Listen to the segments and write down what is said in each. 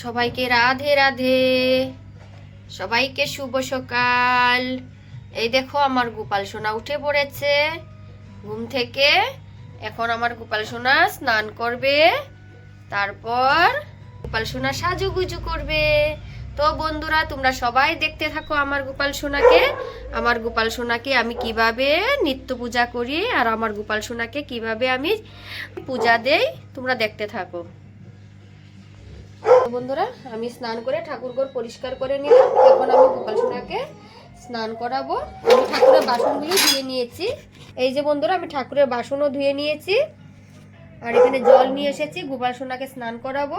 সবাইকে রাধে রাধে। সবাইকে শুভ সকাল। এই দেখো আমার গোপাল সোনা উঠে পড়েছে। ঘুম থেকে এখন আমার গোপাল সোনা স্নান করবে। তারপর গোপাল সোনা সাজুগুজু করবে। তো বন্ধুরা, তোমরা সবাই দেখতে থাকো আমার গোপাল সোনাকে। আমার গোপাল সোনাকে আমি কীভাবে নিত্য পূজা করি আর আমার গোপাল সোনাকে কীভাবে আমি পূজা দেই, তোমরা দেখতে থাকো। বন্ধুরা, আমি স্নান করে ঠাকুরঘর পরিষ্কার করে নিলাম। এখন আমি গোপাল সোনাকে স্নান করাবো। আমি ঠাকুরের বাসনগুলো ধুয়ে নিয়েছি। এই যে বন্ধুরা, আমি ঠাকুরের বাসনও ধুয়ে নিয়েছি। আর এখানে জল নিয়ে এসেছি গোপাল সোনাকে স্নান করাবো।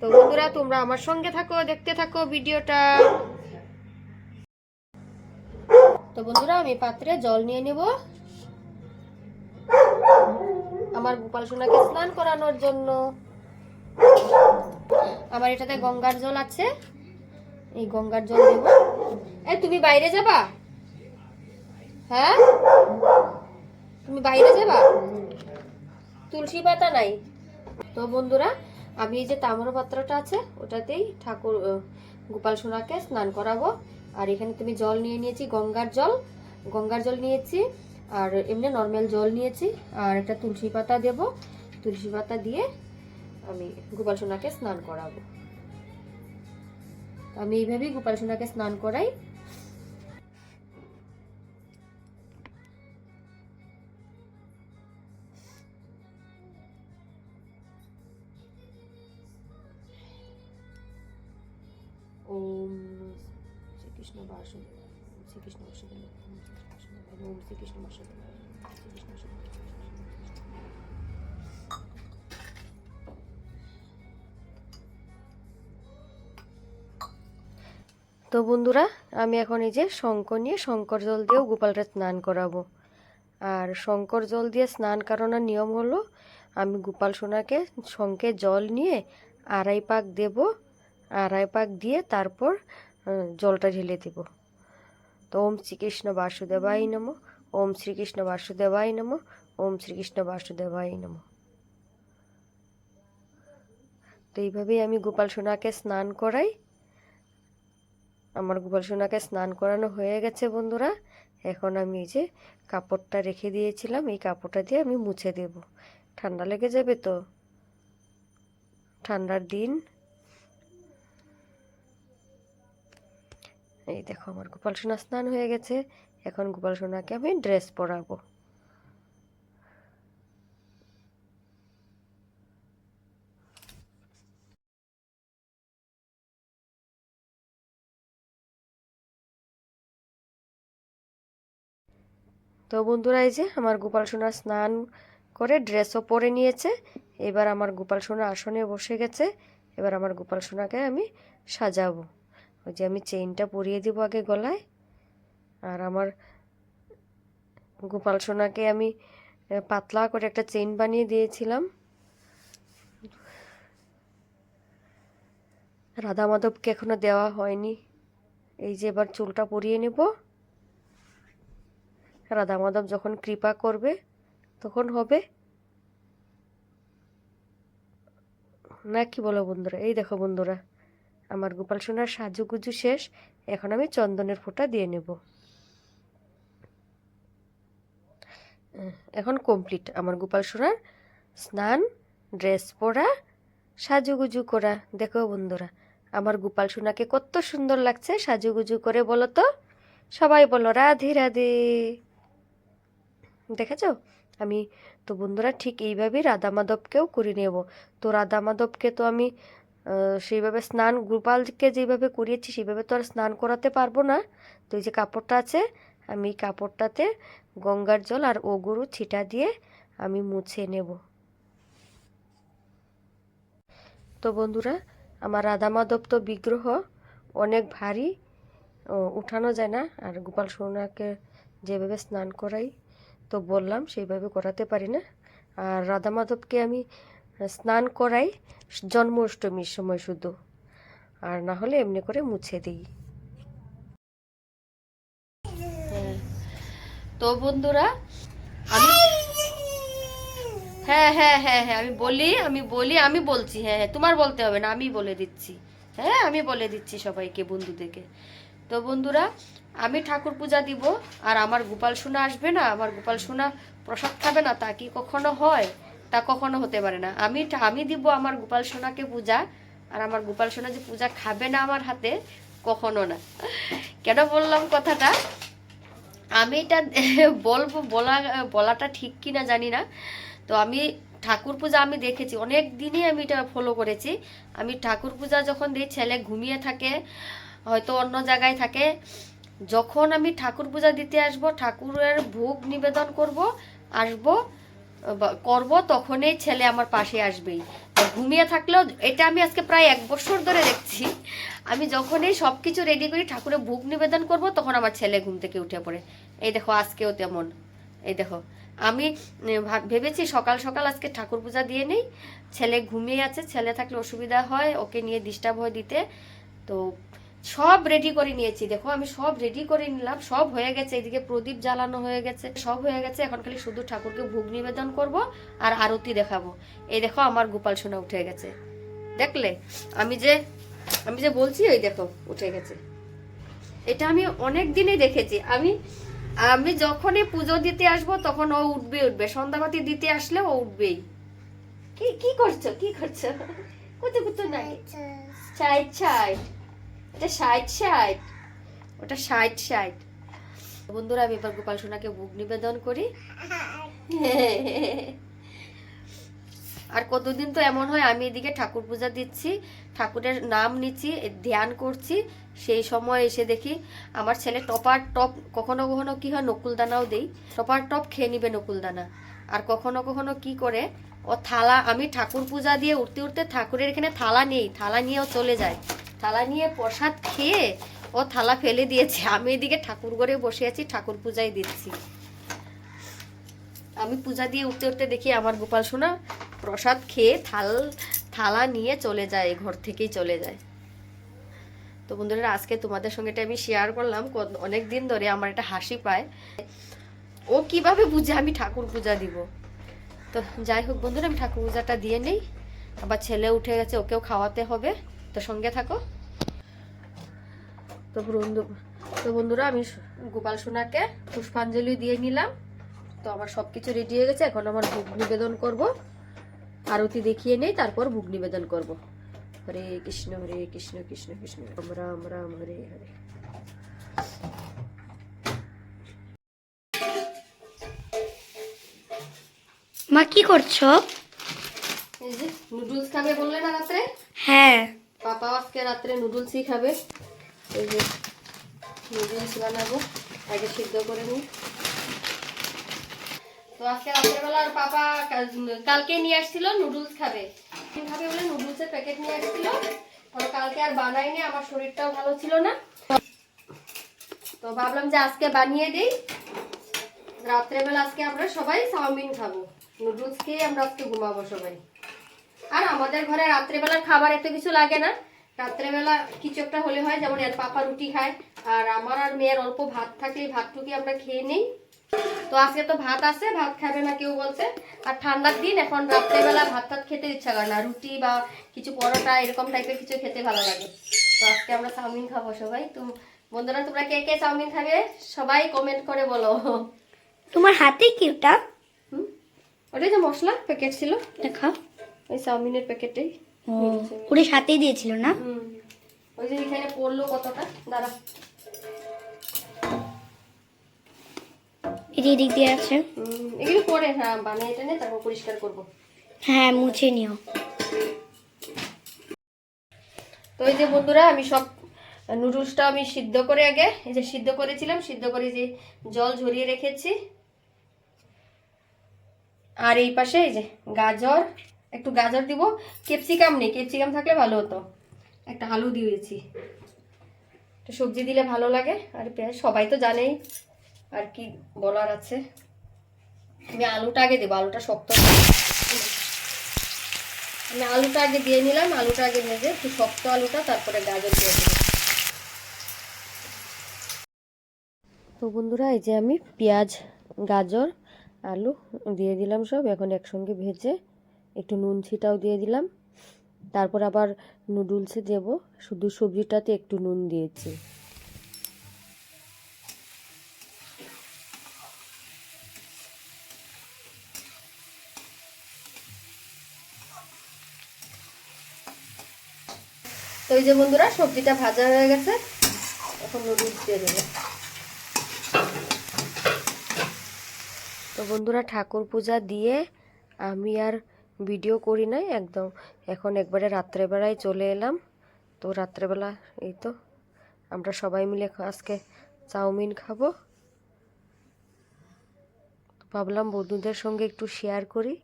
তো বন্ধুরা, তোমরা আমার সঙ্গে থাকো, দেখতে থাকো ভিডিওটা। তো বন্ধুরা, আমি পাত্রে জল নিয়ে নেব। আমার গোপাল সোনাকে স্নান করানোর জন্য। আমার এটাতে গঙ্গার জল আছে। এই গঙ্গার জল দেব। এই তুমি বাইরে যাবা? হ্যাঁ? তুমি বাইরে যাবা? তুলসী পাতা নাই। তো বন্ধুরা, আমি এই যে তাম্র পাত্রটা আছে, ওটাতেই ঠাকুর গোপাল সোনাকে স্নান করাবো। আর এখানে তুমি জল নিয়ে নিয়েছি, গঙ্গার জল। গঙ্গার জল নিয়েছি, আর এমনি নর্মাল জল নিয়েছি। আর একটা তুলসী পাতা দেব। তুলসী পাতা দিয়ে আমি গোপাল সোনাকে স্নান করাবো। আমি এইভাবেই গোপাল সোনাকে স্নান করাই। ওম শ্রীকৃষ্ণ বাসুদেব শ্রীকৃষ্ণ বাসুদেব ওম শ্রীকৃষ্ণ বাসুদেব তো বন্ধুরা আমি এখন এই যে শঙ্কর নিয়ে শঙ্কর জল দিয়েও গোপালটা স্নান করাবো। আর শঙ্কর জল দিয়ে স্নান করানোর নিয়ম হলো আমি গোপাল সোনাকে শঙ্কে জল নিয়ে আড়াই পাক দেব আড়াই পাক দিয়ে তারপর জলটা ঢেলে দেব। তো ওম শ্রীকৃষ্ণ বাসুদেবাই নম। ওম শ্রীকৃষ্ণ বাসুদেবাই নম। ওম শ্রীকৃষ্ণ বাসুদেবাই নম। তো এইভাবেই আমি গোপাল সোনাকে স্নান করাই। আমার গোপাল সোনাকে স্নান করানো হয়ে গেছে, বন্ধুরা। এখন আমি এই যে কাপড়টা রেখে দিয়েছিলাম, এই কাপড়টা দিয়ে আমি মুছে দেব। ঠান্ডা লেগে যাবে তো? ঠান্ডার দিন। এই দেখো, আমার গোপাল সোনা স্নান হয়ে গেছে। এখন গোপাল সোনাকে আমি ড্রেস পরাবো। তো বন্ধুরা এই যে আমার গোপাল সোনা স্নান করে ড্রেসও পরে নিয়েছে। এবার আমার গোপাল সোনা আসনে বসে গেছে। এবার আমার গোপাল সোনাকে আমি সাজাবো। ওই যে আমি চেইনটা পরিয়ে দিব আগে গলায়। আর আমার গোপাল সোনাকে আমি পাতলা করে একটা চেইন বানিয়ে দিয়েছিলাম। রাধা মাধবকে এখনও দেওয়া হয়নি। এই যে এবার চুলটা পরিয়ে নেব। রাধা মাধব যখন কৃপা করবে, তখন হবে না, কি বলো বন্ধুরা? এই দেখো বন্ধুরা, আমার গোপাল সোনার সাজুগুজু শেষ। এখন আমি চন্দনের ফোঁটা দিয়ে নেব। এখন কমপ্লিট আমার গোপাল সোনার স্নান, ড্রেস পরা, সাজুগুজু করা। দেখো বন্ধুরা, আমার গোপাল সোনাকে কত সুন্দর লাগছে সাজুগুজু করে, বলো তো? সবাই বলো, রাধে রাধে। দেখেছ? আমি তো বন্ধুরা ঠিক এইভাবেই রাধা মাধবকেও করে নেব। তো রাধা মাধবকে তো আমি সেইভাবে স্নান, গোপালকে যেভাবে করিয়েছি সেইভাবে তো আর স্নান করাতে পারব না। তো এই যে কাপড়টা আছে, আমি কাপড়টাতে গঙ্গার জল আর ও গরু ছিটা দিয়ে আমি মুছে নেব। তো বন্ধুরা, আমার রাধা মাধব তো বিগ্রহ, অনেক ভারী উঠানো যায় না। আর গোপাল সোনাকে যেভাবে স্নান করাই তো বললাম, সেইভাবে করাতে পারি না। আর রাধা মাধবকে আমি স্নান করাই, জন্মাষ্টমীর সময় শুধু। আর না হলে এমনি করে মুছে দিই। হ্যাঁ। তো বন্ধুরা, আমি হ্যাঁ হ্যাঁ হ্যাঁ হ্যাঁ আমি বলি আমি বলি, আমি বলছি হ্যাঁ হ্যাঁ তোমার বলতে হবে না, আমি বলে দিচ্ছি। হ্যাঁ আমি বলে দিচ্ছি সবাইকে, বন্ধুদেরকে। তো বন্ধুরা আমি ঠাকুর পূজা দিব, আর আমার গোপাল সোনা আসবে না, আমার গোপাল সোনা প্রসাদ খাবে না, তা কি কখনো হয়? তা কখনো হতে পারে না। আমি আমি দিব আমার গোপাল সোনাকে পূজা, আর আমার গোপাল সোনা যে পূজা খাবে না আমার হাতে, কখনো না। কেন বললাম কথাটা? আমি এটা বলব, বলা, বলাটা ঠিক কি না জানি না। তো আমি ঠাকুর পূজা আমি দেখেছি, অনেক দিনই আমি এটা ফলো করেছি। আমি ঠাকুর পূজা যখন দিই ছেলে ঘুমিয়ে থাকে, হয়তো অন্য জায়গায় থাকে যখন আমি ঠাকুর পূজা দিতে আসব, ঠাকুরের ভোগ নিবেদন করব, আসব করব, তখনই ছেলে আমার পাশে আসবেই। ঘুমিয়ে থাকলেও এটা আমি আজকে প্রায় এক বছর ধরে দেখছি। আমি যখনই সব কিছু রেডি করি, ঠাকুরের ভোগ নিবেদন করব, তখন আমার ছেলে ঘুম থেকে উঠে পড়ে। এই দেখো, আজকেও তেমন। এই দেখো, আমি ভেবেছি সকাল সকাল আজকে ঠাকুর পূজা দিয়ে নেই। ছেলে ঘুমিয়ে আছে, ছেলে থাকলে অসুবিধা হয়, ওকে নিয়ে ডিস্টার্ব হয় দিতে। তো সব রেডি করে নিয়েছি। দেখো আমি সব রেডি করে নিলাম সব হয়ে গেছে এদিকে প্রদীপ জ্বালানো হয়ে গেছে সব হয়ে গেছে। এখন খালি শুধু ঠাকুরকে ভোগ নিবেদন করব আর আরতি দেখাবো। এই দেখো আমার গোপাল সোনা উঠে গেছে। দেখলে? আমি যে আমি যে বলছি ওই দেখো উঠে গেছে। এটা আমি অনেক দিনই দেখেছি। আমি আমি যখনই পুজো দিতে আসব তখন ও উঠবে উঠবে। সন্ধ্যাবাতি দিতে আসলে ও উঠবেই। কি কি করছ? কি করছ? কোথায় কোথায় নাই? সাইড সাইড এটা সাইড সাইড ওটা সাইড সাইড বন্ধুরা, আমি এবার গোপাল সোনাকে বুক নিবেদন করি। আর কতদিন তো এমন হয়, আমি এদিকে ঠাকুর পূজা দিচ্ছি, ঠাকুরের নাম নিচ্ছি ধ্যান করছি। সেই সময় এসে দেখি আমার ছেলে টপার টপ, কখনো কখনো কি হয়, নকুলদানাও দেই। টপার টপ খেয়ে নিবে নকুলদানা। আর কখনো কখনো কি করে, ও থালা, আমি ঠাকুর পূজা দিয়ে উঠতে উঠতে ঠাকুরের এখানে থালা নেই, থালা নিয়েও চলে যায়। থালা নিয়ে প্রসাদ খেয়ে ও থালা ফেলে দিয়েছে। আমি এদিকে ঠাকুর ঘরে বসে আছি, ঠাকুর পূজায় দিচ্ছি। আমি পূজা দিয়ে উঠতে উঠতে দেখি আমার গোপাল সোনা প্রসাদ খেয়ে থাল, থালা নিয়ে চলে যায়, ঘর থেকেই চলে যায়। তো বন্ধুরা, আজকে তোমাদের সঙ্গে এটা আমি শেয়ার করলাম। অনেক দিন ধরে আমার এটা হাসি পায়। ও কীভাবে বুঝে আমি ঠাকুর পূজা দিব? তো যাই হোক বন্ধুরা, আমি ঠাকুর পূজাটা দিয়ে নেই। আবার ছেলে উঠে গেছে, ওকেও খাওয়াতে হবে। তো সঙ্গে থাকো। তো বন্ধু তো বন্ধুরা আমি গোপাল সোনাকে পুষ্পাঞ্জলি দিয়ে নিলাম। তো আমার সব কিছু রেডি হয়ে গেছে এখন আমার ভোগ নিবেদন করব। আরতি দেখিয়ে নেই তারপর ভোগ নিবেদন করব। হরে কৃষ্ণ হরে কৃষ্ণ কৃষ্ণ কৃষ্ণ। রাম রাম রাম হরে হরে। মা কি করছ? এই যে নুডলস খাবে বললে না রাত্রে হ্যাঁ। পাপা আজকে রাত্রে নুডলসই খাবে। এই যে নুডলস বানাবো, আগে সিদ্ধ করে নিই। তো আজকে রাত্রেবেলা আর পাপা কাল- কালকে নিয়ে আসছিল নুডলস খাবে। খাবে বলে নুডলসের প্যাকেট নিয়ে আসছিল? কালকে আর বানাইনি আমার শরীরটাও ভালো ছিল না। তো ভাবলাম যে আজকে বানিয়ে দিই। রাত্রেবেলা আজকে আমরা সবাই চাউমিন খাব। নুডলস খেয়ে আমরা আজকে ঘুমাবো সবাই। আর আমাদের ঘরে রাত্রেবেলার খাবার এত কিছু লাগে না। রাত্রেবেলা কিছু একটা হলে হয় যেমন এর পাপা রুটি খায় আর আমার আর মেয়ের অল্প ভাত থাকলে ভাতটুকি আমরা খেয়ে নিই। তো আজকে তো ভাত আছে ভাত খাবে না কেউ বলছে। আর ঠান্ডার দিন এখন রাত্রেবেলা ভাত টাত খেতে ইচ্ছা করে না। রুটি বা কিছু পরোটা এরকম টাইপের কিছু খেতে ভালো লাগে। তো আজকে আমরা চাউমিন খাব সবাই। তো বন্ধুরা তোমরা কে কে চাউমিন খাবে? সবাই কমেন্ট করে বলো। তোমার হাতে কি ওটা? ওটাই যে মশলা প্যাকেট ছিল। দেখা ওই চাউমিনের প্যাকেটেই পুরো সাথেই দিয়েছিল না? ওই যে এখানে পড়ল কতটা? দাঁড়া। এদিক এদিক দিয়ে আছে। এগুলো পরে হ্যাঁ বানিয়ে টেনে তারপর পরিষ্কার করব। হ্যাঁ মুছে নিও। তো এই যে বন্ধুরা আমি সব নুডলসটা আমি সিদ্ধ করে আগে এই যে সিদ্ধ করেছিলাম সিদ্ধ করে যে জল ঝরিয়ে রেখেছি। আর এই পাশে এই যে গাজর একটু গাজর দিব ক্যাপসিকাম নেই ক্যাপসিকাম থাকলে ভালো হতো। একটা আলু দিয়েছি। একটু সবজি দিলে ভালো লাগে, আর পেঁয়াজ সবাই তো জানেই আর কি বলার আছে। আমি আলুটা আগে দেবো, আলুটা শক্ত আমি আলুটা আগে দিয়ে নিলাম, আলুটা আগে ভেজে একটু শক্ত আলুটা, তারপরে গাজর দিয়ে দেবো। তো বন্ধুরা, এই যে আমি পেঁয়াজ, গাজর, আলু দিয়ে দিলাম সব, এখন একসঙ্গে ভেজে একটু নুন ছিটাও দিয়ে দিলাম। তারপর আবার নুডলসে দেব। শুধু সবজিটাতে একটু নুন দিয়েছি। তো এই যে বন্ধুরা, সবজিটা ভাজা হয়ে গেছে। এখন নুডলস দিয়ে দেবো। তো বন্ধুরা, ঠাকুর পূজা দিয়ে আমি আর ভিডিও করি নাই, একদম। এখন একবারে রাত্রেবেলায় চলে এলাম। তো রাত্রেবেলা, এই তো, আমরা সবাই মিলে আজকে চাউমিন খাব। ভাবলাম বন্ধুদের সঙ্গে একটু শেয়ার করি।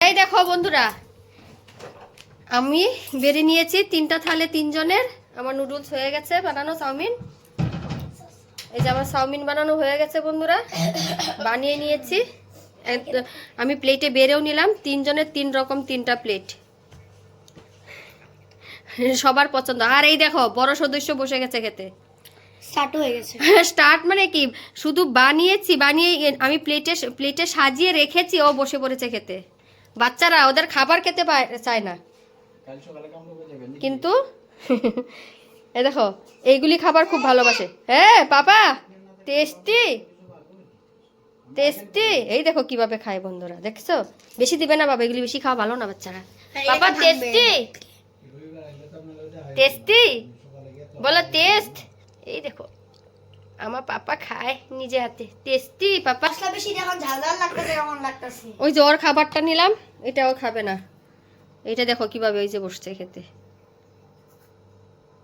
এই দেখো বন্ধুরা, আমি বেড়ে নিয়েছি তিনটা থালে তিনজনের। আমার নুডলস হয়ে গেছে, বানানো চাউমিন। এই যে আমার চাউমিন বানানো হয়ে গেছে বন্ধুরা। বানিয়ে নিয়েছি। আমি প্লেটে বেড়েও নিলাম। তিনজনের তিন রকম তিনটা প্লেট। সবার পছন্দ। আর এই দেখো বড় সদস্য বসে গেছে খেতে। স্টার্ট হয়ে গেছে। স্টার্ট মানে কি? শুধু বানিয়েছি বানিয়ে আমি প্লেটে প্লেটে সাজিয়ে রেখেছি ও বসে পড়েছে খেতে। বাচ্চারা ওদের খাবার খেতে পায়- চায় না। কিন্তু এ দেখো এইগুলি খাবার খুব ভালোবাসে। হ্যাঁ পাপা টেস্টি। টেস্টি। এই দেখো কীভাবে খায় বন্ধুরা দেখছ? বেশি দিবে না বাবা এগুলি বেশি খাওয়া ভালো না বাচ্চারা। হ্যাঁ, পাপা টেস্টি? টেস্টি? বলো টেস্ট? এই দেখো আমার পাপা খায় নিজে হাতে। Tasty papa. বেশি যখন ঝাল ঝাল লাগতেছে কেমন লাগতেছে? ওই যে ওর খাবারটা নিলাম এটাও খাবে না। এটা দেখো কীভাবে ওই যে বসছে খেতে।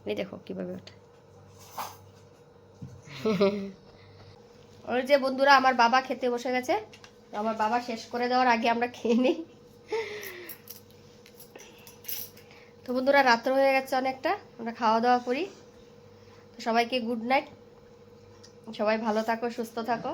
এই দেখো কীভাবে ওটা ওই যে বন্ধুরা, আমার বাবা খেতে বসে গেছে। আমার বাবা শেষ করে দেওয়ার আগে আমরা খেয়ে নিই। তো বন্ধুরা, রাত্র হয়ে গেছে অনেকটা। আমরা খাওয়া দাওয়া করি। তো সবাইকে গুড নাইট সবাই ভালো থাকো, সুস্থ থাকো।